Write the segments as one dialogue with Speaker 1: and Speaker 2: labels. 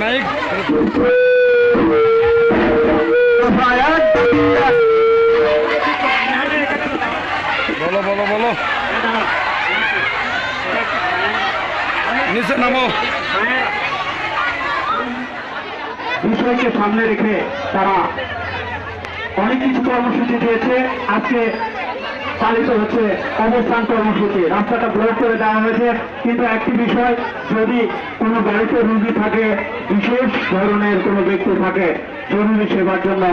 Speaker 1: Mic বলো বলো বলো। নিচে নামো।
Speaker 2: বিষয়কে সামনে রেখে তারা অনেক কিছু কর্মসূচি দিয়েছে। আজকে পালিত হচ্ছে অবস্থান কর্মসূচি। রাস্তাটা ব্লক করে দেওয়া হয়েছে, কিন্তু একটি বিষয়, যদি কোনো গাড়িতে রুগী থাকে, বিশেষ ধরনের কোনো ব্যক্তি থাকে, জরুরি সেবার জন্য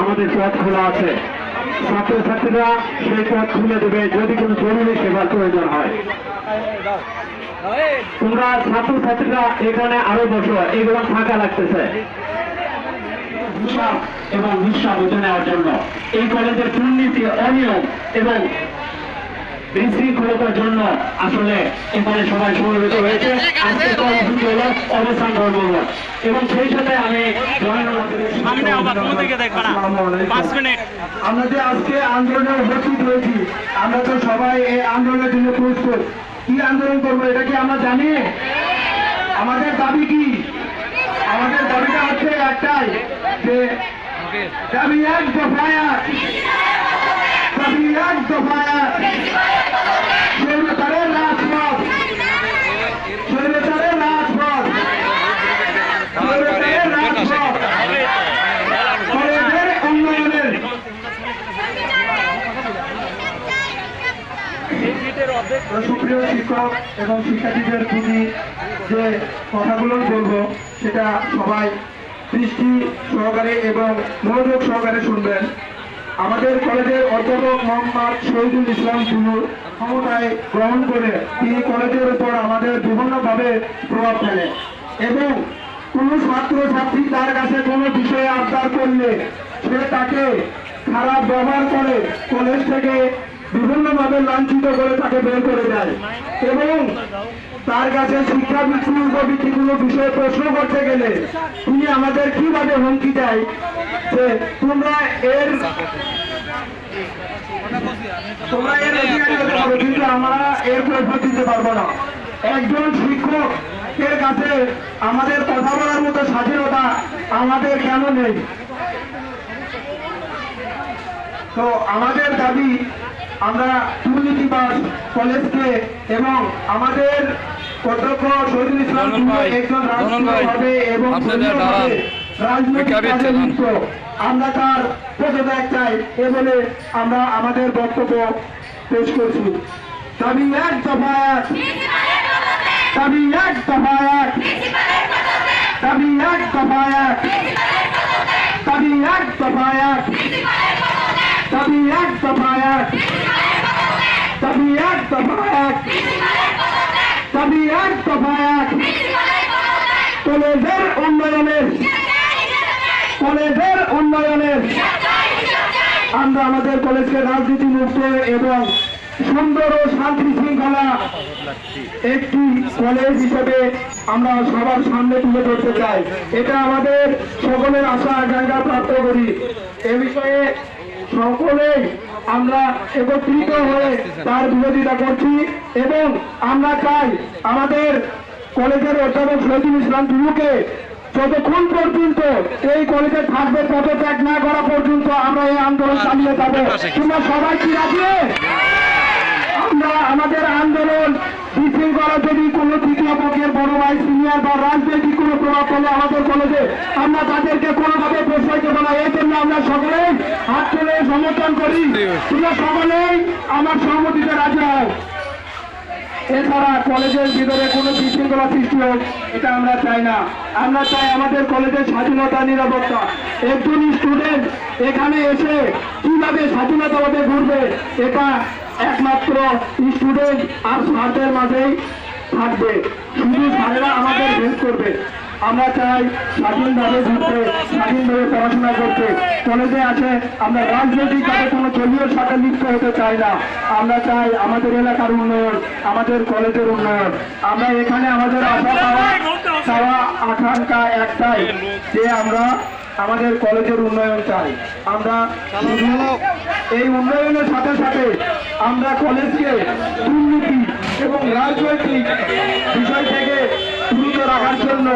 Speaker 2: আমাদের পথ খোলা আছে। ছাত্রছাত্রীরা সেই পথ খুলে দেবে যদি কোনো জরুরি সেবার প্রয়োজন হয়। তোমরা ছাত্রছাত্রীরা এখানে আরও বসো, এগুলো ফাঁকা লাগতেছে। হিসাব এবং হিসাব বুঝে নেওয়ার জন্য। এই কলেজের দুর্নীতি অনিয়ম এবং বিশৃঙ্খলতার জন্য আসলে এখানে সবাই সমবেত হয়েছে। আজকে কর্মসূচি হলো অবস্থান ধর্মঘট। এবং সেই সাথে আমি আমরা যে আজকে আন্দোলনে উপস্থিত হয়েছি আমরা তো সবাই এই আন্দোলনের জন্য প্রস্তুত। কি আন্দোলন করব এটা কি আমরা জানি? আমাদের দাবি কি? আমাদের দাবিটা হচ্ছে একটাই যে দাবি এক দফায়া দাবি এক দফায়া স্বৈরতারের রাজপথ স্বৈরতারের রাজপথ স্বৈরতারের রাজপথ কলেজের উন্নয়নের সুপ্রিয় শিক্ষক এবং শিক্ষার্থীদের প্রতি যে কথাগুলো বলব, সেটা সবাই দৃষ্টি সহকারে এবং মনোযোগ সহকারে শুনবেন। আমাদের কলেজের অধ্যাপক মোহাম্মদ শহীদুল ইসলাম টুনুর ক্ষমতায় গ্রহণ করে তিনি কলেজের উপর আমাদের বিভিন্নভাবে প্রভাব ফেলে। এবং কোন ছাত্র ছাত্রী তার কাছে কোনো বিষয়ে আবদার করলে সে তাকে খারাপ ব্যবহার করে। কলেজ থেকে বিভিন্নভাবে লাঞ্ছিত করে তাকে বের করে দেয়। এবং তার কাছে শিক্ষা বৃত্তি উপবৃত্তি বিষয়ে প্রশ্ন করতে গেলে তিনি আমাদের কীভাবে হুমকি দেয় যে তোমরা এর তোমরা এর আমরা এর দিতে পারব না। একজন শিক্ষক এর কাছে আমাদের কথা বলার মতো স্বাধীনতা আমাদের কেন নেই? তো আমাদের দাবি আমরা দুর্নীতিবাজ কলেজকে এবং আমাদের অধ্যক্ষ শহীদুল ইসলাম একজন রাজনীতিভাবে এবং। রাজনৈতিক। আমরা তার পদত্যাগ চাই এ বলে আমরা আমাদের বক্তব্য পেশ করছি। দাবি এক দফা এক। দাবি এক দফা এক। দাবি এক দফা এক। দাবি এক দফা এক। দাবি এক দফা এক দাবি এক কলেজের উন্নয়নের কলেজের উন্নয়নের আমরা আমাদের কলেজকে রাজনীতি মুক্ত এবং সুন্দর ও শান্তি শৃঙ্খলা একটি কলেজ হিসেবে আমরা সবার সামনে তুলে ধরতে চাই। এটা আমাদের সকলের আশা, আকাঙ্ক্ষা, প্রাপ্ত করি। এ বিষয়ে সকলেই আমরা একত্রিত হয়ে তার বিরোধিতা করছি এবং আমরা চাই আমাদের কলেজের অধ্যাপক শহীদুল ইসলাম টুলুকে যতক্ষণ পর্যন্ত এই কলেজে থাকবে, পদত্যাগ না করা পর্যন্ত আমরা এই আন্দোলন চালিয়ে যাব। তোমরা সবাই কি রাজি? আমরা আমাদের আন্দোলন বিশৃঙ্খলা যদি কোনো তৃতীয় পক্ষের বড় ভাই সিনিয়র বা রাজনৈতিক কোনো প্রভাব পড়ে আমাদের কলেজে, আমরা তাদেরকে কোনোভাবে প্রশ্রয় দেবো না। এই জন্য আমরা সকলেই হাত তুলে সমর্থন করি। তোমরা সকলেই আমার সহমতিতে রাজি হও। এছাড়া কলেজের ভিতরে কোনো বিশৃঙ্খলা সৃষ্টি হোক, এটা আমরা চাই না। আমরা চাই আমাদের কলেজের স্বাধীনতা, নিরাপত্তা। একজন স্টুডেন্ট এখানে এসে কীভাবে স্বাধীনতাভাবে ঘুরবে, এটা একমাত্র স্টুডেন্ট আর স্যারদের মাঝেই থাকবে। শুধু স্যারেরা আমাদের হেল্প করবে। আমরা চাই স্বাধীনভাবে ঘুরতে স্বাধীনভাবে পড়াশোনা করতে। কলেজে আছে, আমরা রাজনৈতিক রাজনৈতিকভাবে কোনো দলীয় সাথে লিপ্ত হতে চাই না। আমরা চাই আমাদের এলাকার উন্নয়ন, আমাদের কলেজের উন্নয়ন। আমরা এখানে আমাদের আশা পাওয়া চাওয়া আকাঙ্ক্ষা একটাই, যে আমরা আমাদের কলেজের উন্নয়ন চাই। আমরা এই উন্নয়নের সাথে সাথে আমরা কলেজকে দুর্নীতি এবং রাজনৈতিক বিষয় থেকে দ্রুত রাখার জন্য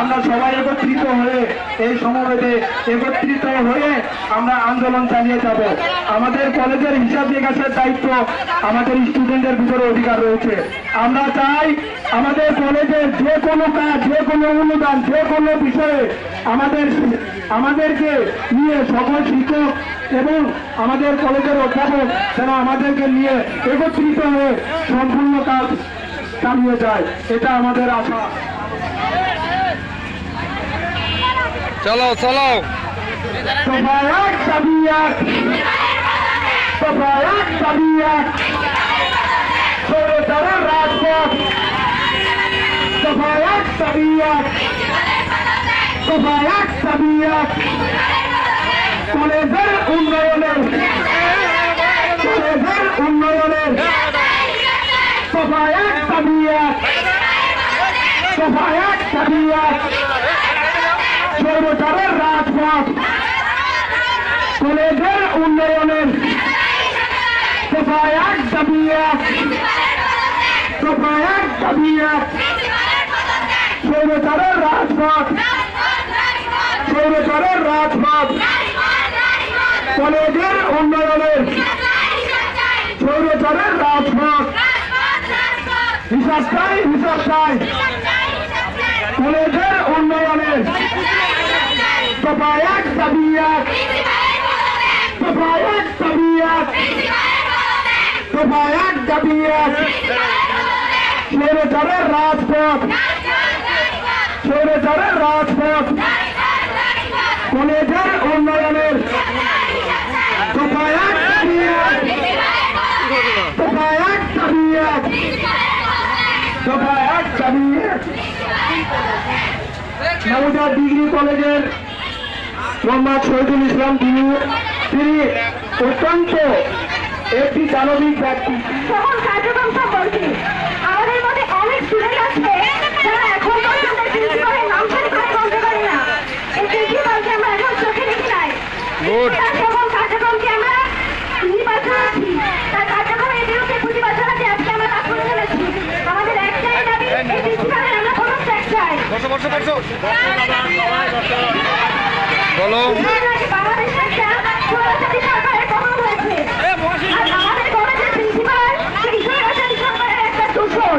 Speaker 2: আমরা সবাই একত্রিত হয়ে এই সমাবেশে একত্রিত হয়ে আমরা আন্দোলন চালিয়ে যাব। আমাদের কলেজের হিসাব নিকাশের দায়িত্ব আমাদের স্টুডেন্টের ভিতরে অধিকার রয়েছে। আমরা চাই আমাদের কলেজের যে কোনো কাজ, যে কোনো অনুদান, যে কোনো বিষয়ে আমাদের আমাদেরকে নিয়ে সকল শিক্ষক এবং আমাদের কলেজের অধ্যাপক তারা আমাদেরকে নিয়ে একত্রিত হয়ে সম্পূর্ণ কাজ চালিয়ে যায়। এটা আমাদের আশা।
Speaker 3: চলো চলো।
Speaker 2: সবাই তাবিয়াত সবাই তাবিয়াত সরকারের রাজপথ। সবাই তাবিয়াত সবাই তাবিয়াত কলেজের উন্নয়নের কলেজের উন্নয়নের সবাই তাবিয়াত সবাই তাবিয়াত সর্বচারের রাজপথ কলেজের উন্নয়নের সফায়াত দাবিয়াত সফায়াত দাবিয়াত সর্বচারের রাজপথ সর্বচারের রাজপথ কলেজের উন্নয়নের সর্বচারের রাজপথ হিসাব চাই হিসাব চাই কলেজের উন্নয়নের সফায়াত দাবিয়াত সফায়াত দাবিয়াত সফায়াত দাবিয়াত সর্বচারের রাজপথ সর্বচারের রাজপথ কলেজের উন্নয়নের সফায়াত দাবিয়াত সফায়াত সফায়াত দাবিয়াত নবজা ডিগ্রি কলেজের মোহাম্মদ শহীদুল ইসলাম তিনি। তিনি অত্যন্ত একটি দানবিক ব্যক্তি।
Speaker 1: সকল কার্যক্রম সম্পর্কে আমাদের মধ্যে অনেক স্টুডেন্ট আছে।
Speaker 3: বসো বসো বলো
Speaker 1: আমাদের কলেজের প্রিন্সিপাল একটা দূষণ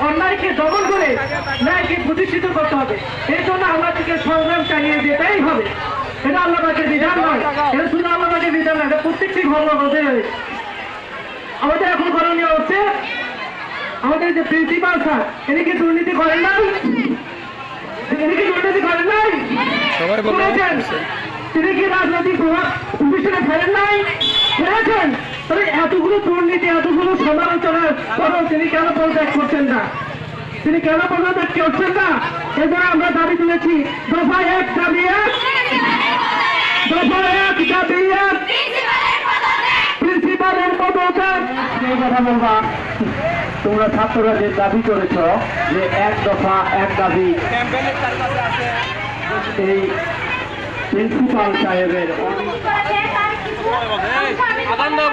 Speaker 4: অন্যায়কে দমন করে ন্যায়কে প্রতিষ্ঠিত করতে হবে। এর জন্য আমরা আমাদেরকে সংগ্রাম চালিয়ে যেতেই হবে। এটা আল্লাহকে বিধান নয়। এটা শুধু আল্লাহকে বিধান নয় এটা প্রত্যেকটি ঘটনা হতে রয়েছে। আমাদের এখন করণীয় হচ্ছে আমাদের যে প্রিন্সিপাল স্যার ইনি কি দুর্নীতি করেন নাই? ইনি কি দুর্নীতি করেন নাই? করেছেন তিনি কি রাজনৈতিক প্রভাব প্রতিষ্ঠানে ফেলেন নাই? ফেলেছেন তবে এতগুলো দুর্নীতি এতগুলো সমালোচনার পরেও তিনি কেন পদত্যাগ করছেন না? তিনি কেন পদত্যাগ করছেন না? এজন্য আমরা দাবি তুলেছি, দফা এক দাবি এক। দফা এক দাবি এক। প্রিন্সিপালের পদত্যাগ। কথা বলবা। তোমরা ছাত্ররা যে দাবি করেছ, যে এক দফা এক দাবি, এই প্রিন্সিপাল সাহেবের
Speaker 1: আগান্ডা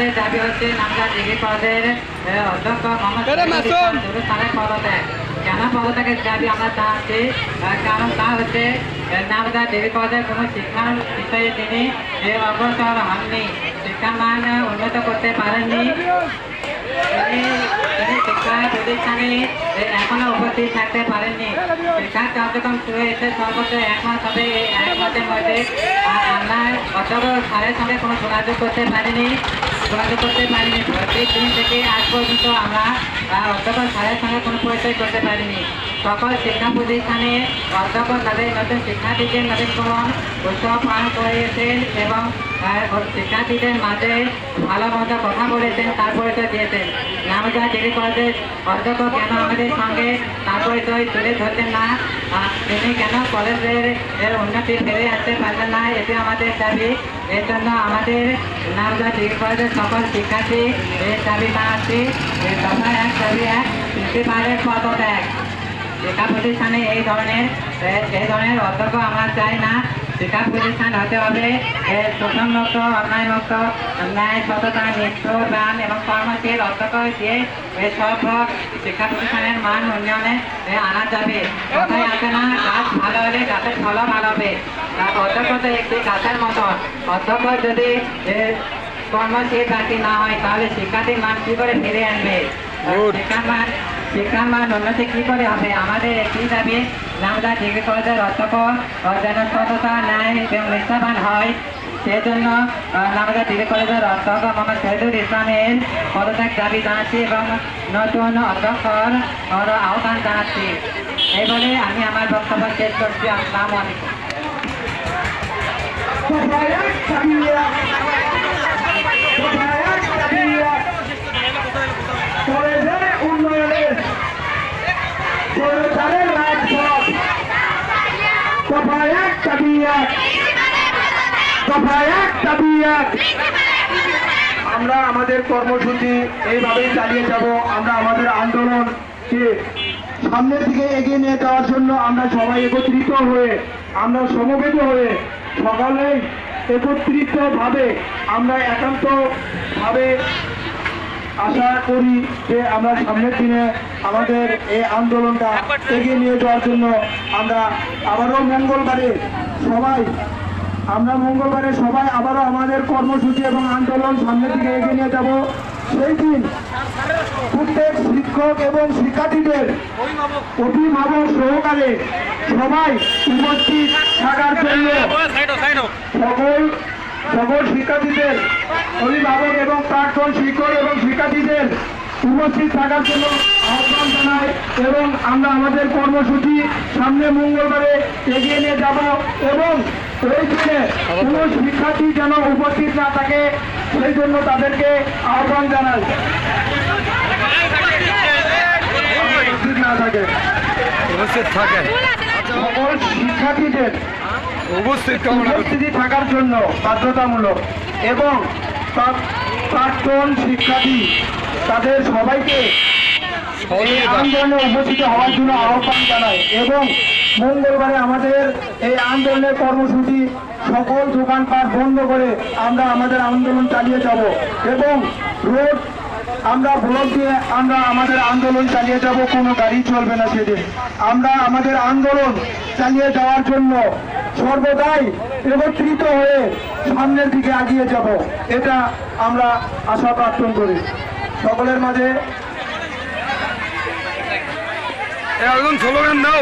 Speaker 5: আমাদের দাবি
Speaker 6: হচ্ছে নামটা ডিগ্রি কলেজের অধ্যক্ষ মোহাম্মদ
Speaker 1: এরে মাসুম!
Speaker 6: শুরু স্থানে পদত্যাগ কেন পদত্যাগের দাবি আমরা জানাচ্ছি আহ, কারণ তা হচ্ছে এ, নামটা ডিগ্রি কলেজের কোনো শিক্ষার বিষয়ে তিনি অগ্রসর হননি। শিক্ষার মান উন্নত করতে পারেননি। তিনি শিক্ষা প্রতিষ্ঠানে এখনও উপস্থিত থাকতে পারেননি। শিক্ষা কার্যক্রম শুরু হয়েছে সর্বোচ্চ এক মাস হবে এই এক মাসের মধ্যে। আমরা অধ্যক্ষ স্যারের সঙ্গে কোনো যোগাযোগ করতে পারিনি। যোগাযোগ করতে পারিনি। ভর্তির দিন থেকে আজ পর্যন্ত আমরা অধ্যাপক স্যারের সঙ্গে কোনো পরিচয় করতে পারিনি। সকল শিক্ষা প্রতিষ্ঠানে অধ্যক্ষ তাদের নতুন শিক্ষার্থীদের নবীনকরণ উৎসব পালন করিয়েছেন এবং শিক্ষার্থীদের মাঝে ভালো মতো কথা বলেছেন, তার পরিচয় দিয়েছেন। নামজা ডিগ্রি কলেজের অধ্যক্ষ কেন আমাদের সঙ্গে তার পরিচয় তুলে ধরতেন না? তিনি কেন কলেজের এর উন্নতি ফিরে আসতে পারলেন না? এটি আমাদের দাবি। এর জন্য আমাদের নামজা ডিগ্রি কলেজের সকল শিক্ষার্থী এই দাবি এই দফা এক দাবি এক প্রিন্সিপালের পদত্যাগ। শিক্ষা প্রতিষ্ঠানে এই ধরনের এই ধরনের অধ্যক্ষ আমরা চাই না শিক্ষা প্রতিষ্ঠান হতে হবে শোষণমুক্ত অন্যায়মুক্ত ন্যায় সততা নিষ্ঠদান এবং কর্মশীল অধ্যক্ষ দিয়ে সব শিক্ষা প্রতিষ্ঠানের মান উন্নয়নে আনা যাবে। কথাই আছে না গাছ ভালো হলে গাছের ফলও ভালো হবে। অধ্যক্ষ তো একটি গাছের মতন। অধ্যক্ষ যদি কর্মশীল ব্যক্তি না হয় তাহলে শিক্ষার্থীর মান কি করে ফিরে আনবে? শিক্ষার মান শিক্ষার মান উন্নতি কি করে হবে? আমাদের একটি দাবি নামদা ডিগ্রি কলেজের অধ্যক্ষ যেন সততা ন্যায় এবং নিষ্ঠাবান হয়। সেজন্য নামদা ডিগ্রি কলেজের অধ্যক্ষ মোহাম্মদ শহীদুল ইসলামের পদত্যাগ দাবি জানাচ্ছি এবং নতুন অধ্যক্ষর আহ্বান জানাচ্ছি। এই বলে আমি আমার বক্তব্য শেষ করছি। আসসালামু আলাইকুম
Speaker 2: সবাই চালিয়ে সবাই চালিয়ে কলেজের উন্নয়নের সরকারের রাজপথ সবাই এক চালিয়ে আমরা আমাদের কর্মসূচি এইভাবেই চালিয়ে যাব। আমরা আমাদের আন্দোলনকে সামনের দিকে এগিয়ে নিয়ে যাওয়ার জন্য আমরা সবাই একত্রিত হয়ে, আমরা সমবেত হয়ে সকালে একত্রিত ভাবে আমরা একান্ত ভাবে আশা করি যে আমরা সামনের দিনে আমাদের এই আন্দোলনটা এগিয়ে নিয়ে যাওয়ার জন্য আমরা আবারও মঙ্গলবারে সবাই আমরা মঙ্গলবারে সবাই আবারও আমাদের কর্মসূচি এবং আন্দোলন সামনের দিকে এগিয়ে নিয়ে যাব। সেই দিন প্রত্যেক শিক্ষক এবং শিক্ষার্থীদের অভিভাবক সহকারে সবাই উপস্থিত থাকার জন্য সকল সকল শিক্ষার্থীদের, অভিভাবক এবং প্রাক্তন শিক্ষক এবং শিক্ষার্থীদের উপস্থিত থাকার জন্য আহ্বান জানাই এবং আমরা আমাদের কর্মসূচি সামনে মঙ্গলবারে এগিয়ে নিয়ে যাব এবং দিনে কোনো শিক্ষার্থী যেন উপস্থিত না থাকে সেই জন্য তাদেরকে আহ্বান জানাই। উপস্থিত না থাকে। সকল শিক্ষার্থীদের
Speaker 1: উপস্থিত
Speaker 2: উপস্থিতি থাকার জন্য বাধ্যতামূলক এবং প্রাক- প্রাক্তন শিক্ষার্থী তাদের সবাইকে আন্দোলনে উপস্থিত হওয়ার জন্য আহ্বান জানাই এবং মঙ্গলবারে আমাদের এই আন্দোলনের কর্মসূচি সকল দোকানপাট বন্ধ করে আমরা আমাদের আন্দোলন চালিয়ে যাব এবং রোড আমরা ব্লক দিয়ে আমরা আমাদের আন্দোলন চালিয়ে যাব, কোনো গাড়ি চলবে না সেদিন। আমরা আমাদের আন্দোলন চালিয়ে যাওয়ার জন্য সর্বদাই একত্রিত হয়ে সামনের দিকে এগিয়ে যাব, এটা আমরা আশা প্রার্থন করি। সকলের মাঝে
Speaker 1: স্লোগান দাও।